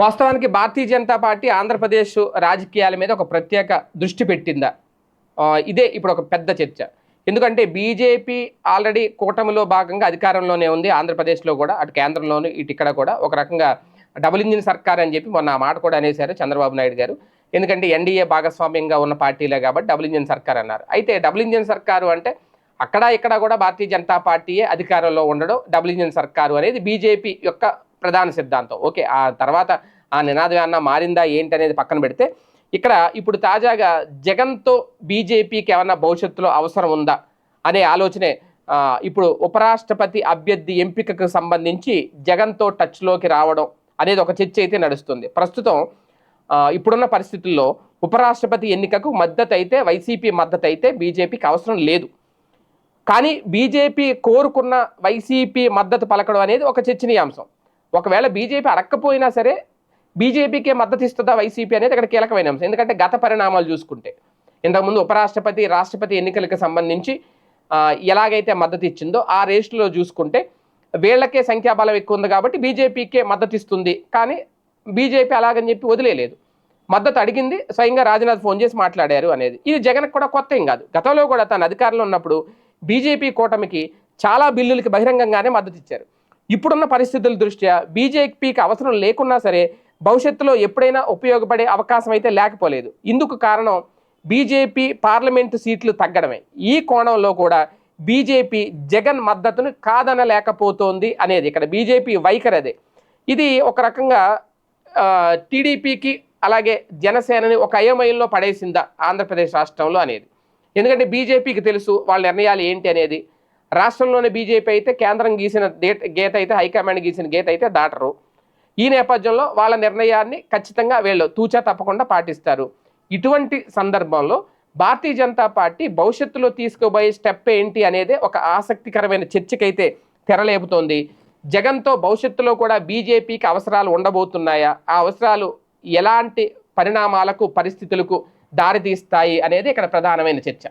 వాస్తవానికి భారతీయ జనతా పార్టీ ఆంధ్రప్రదేశ్ రాజకీయాల మీద ఒక ప్రత్యేక దృష్టి పెట్టిందా? ఇదే ఇప్పుడు ఒక పెద్ద చర్చ. ఎందుకంటే బీజేపీ ఆల్రెడీ కూటమిలో భాగంగా అధికారంలోనే ఉంది. ఆంధ్రప్రదేశ్లో కూడా అటు కేంద్రంలోను ఇటు ఇక్కడ కూడా ఒక రకంగా డబుల్ ఇంజిన్ సర్కార్ అని చెప్పి మొన్న ఆ మాట కూడా అనేశారు చంద్రబాబు నాయుడు గారు. ఎందుకంటే ఎన్డీఏ భాగస్వామ్యంగా ఉన్న పార్టీలే కాబట్టి డబుల్ ఇంజిన్ సర్కార్ అన్నారు. అయితే డబుల్ ఇంజిన్ సర్కారు అంటే అక్కడ ఇక్కడ కూడా భారతీయ జనతా పార్టీయే అధికారంలో ఉండడం డబుల్ ఇంజిన్ సర్కారు అనేది బీజేపీ యొక్క ప్రధాన సిద్ధాంతం. ఓకే ఆ తర్వాత ఆ నినాదం ఏమన్నా మారిందా ఏంటి అనేది పక్కన పెడితే ఇక్కడ ఇప్పుడు తాజాగా జగన్తో బీజేపీకి ఏమన్నా భవిష్యత్తులో అవసరం ఉందా అనే ఆలోచనే ఇప్పుడు ఉపరాష్ట్రపతి అభ్యర్థి ఎంపికకు సంబంధించి జగన్తో టచ్లోకి రావడం అనేది ఒక చర్చ అయితే నడుస్తుంది. ప్రస్తుతం ఇప్పుడున్న పరిస్థితుల్లో ఉపరాష్ట్రపతి ఎన్నికకు మద్దతు అయితే వైసీపీ మద్దతు అయితే బీజేపీకి అవసరం లేదు. కానీ బీజేపీ కోరుకున్న వైసీపీ మద్దతు పలకడం అనేది ఒక చర్చనీయాంశం. ఒకవేళ బీజేపీ అడక్కపోయినా సరే బీజేపీకే మద్దతు ఇస్తుందా వైసీపీ అనేది అక్కడ కీలకమైన అంశం. ఎందుకంటే గత పరిణామాలు చూసుకుంటే ఇంతకుముందు ఉపరాష్ట్రపతి రాష్ట్రపతి ఎన్నికలకు సంబంధించి ఎలాగైతే మద్దతు ఇచ్చిందో ఆ రేసులో చూసుకుంటే వీళ్ళకే సంఖ్యాబలం ఎక్కువ ఉంది కాబట్టి బీజేపీకే మద్దతు ఇస్తుంది కానీ బీజేపీ అలాగని చెప్పి వదిలేదు మద్దతు అడిగింది స్వయంగా రాజ్నాథ్ ఫోన్ చేసి మాట్లాడారు అనేది. ఇది జగన్ కూడా కొత్త ఏం కాదు. గతంలో కూడా తన అధికారంలో ఉన్నప్పుడు బీజేపీ కూటమికి చాలా బిల్లులకి బహిరంగంగానే మద్దతు ఇచ్చారు ఇప్పుడున్న పరిస్థితుల దృష్ట్యా బీజేపీకి అవసరం లేకున్నా సరే భవిష్యత్తులో ఎప్పుడైనా ఉపయోగపడే అవకాశం అయితే లేకపోలేదు. ఇందుకు కారణం బీజేపీ పార్లమెంటు సీట్లు తగ్గడమే. ఈ కోణంలో కూడా బీజేపీ జగన్ మద్దతును కాదనలేకపోతోంది అనేది ఇక్కడ బీజేపీ వైఖరి అదే. ఇది ఒక రకంగా టీడీపీకి అలాగే జనసేనని ఒక అయోమయంలో పడేసిందా ఆంధ్రప్రదేశ్ రాష్ట్రంలో అనేది. ఎందుకంటే బీజేపీకి తెలుసు వాళ్ళ నిర్ణయాలు ఏంటి అనేది. రాష్ట్రంలోని బీజేపీ అయితే కేంద్రం గీసిన డేట్ గీత అయితే హైకమాండ్ గీసిన గీత అయితే దాటరు. ఈ నేపథ్యంలో వాళ్ళ నిర్ణయాన్ని ఖచ్చితంగా వీళ్ళు తూచా తప్పకుండా పాటిస్తారు. ఇటువంటి సందర్భంలో భారతీయ జనతా పార్టీ భవిష్యత్తులో తీసుకోబోయే స్టెప్ ఏంటి అనేది ఒక ఆసక్తికరమైన చర్చకైతే తెరలేపుతోంది. జగన్తో భవిష్యత్తులో కూడా బీజేపీకి అవసరాలు ఉండబోతున్నాయా? ఆ అవసరాలు ఎలాంటి పరిణామాలకు పరిస్థితులకు దారితీస్తాయి అనేది ఇక్కడ ప్రధానమైన చర్చ.